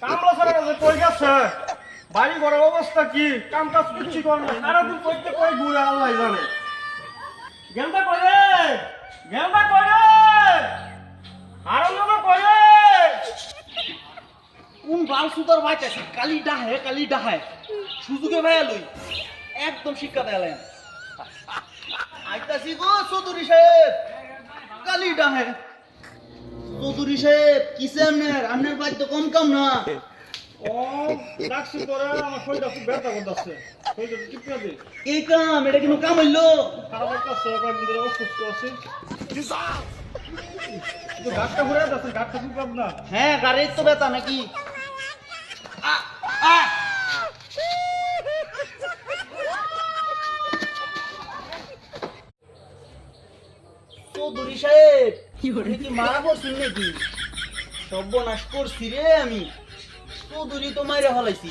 কামলা কই গেছে বাড়ি ঘরের অবস্থা কি? কাম কাজ কিচ্ছু করে না। সারাদিন কইতে কই ঘুরে আল্লাহ জানে। গেন্দা করে গেন্দা কোন বাল সুতার বাইতেছে কালি ডাহে কালি ডাহে। সুযোগে ভাইয়া লই। একদম শিক্ষা দেয়ালেন আইতাছি গো চৌধুরী সাহেব। কালি ডাহে। চৌধুরী সাহেব কিসে আপনার? আপনার বাইর তো কম কাম এই এটা কিন্তু হইল? না হ্যাঁ গাড়ির তো ব্যথা নাকি? চৌধুরী সাহেব কি মারা পড়ছেন নাকি? সর্বনাশ করছি রে আমি। চৌধুরী তো মাইরা হলাইছি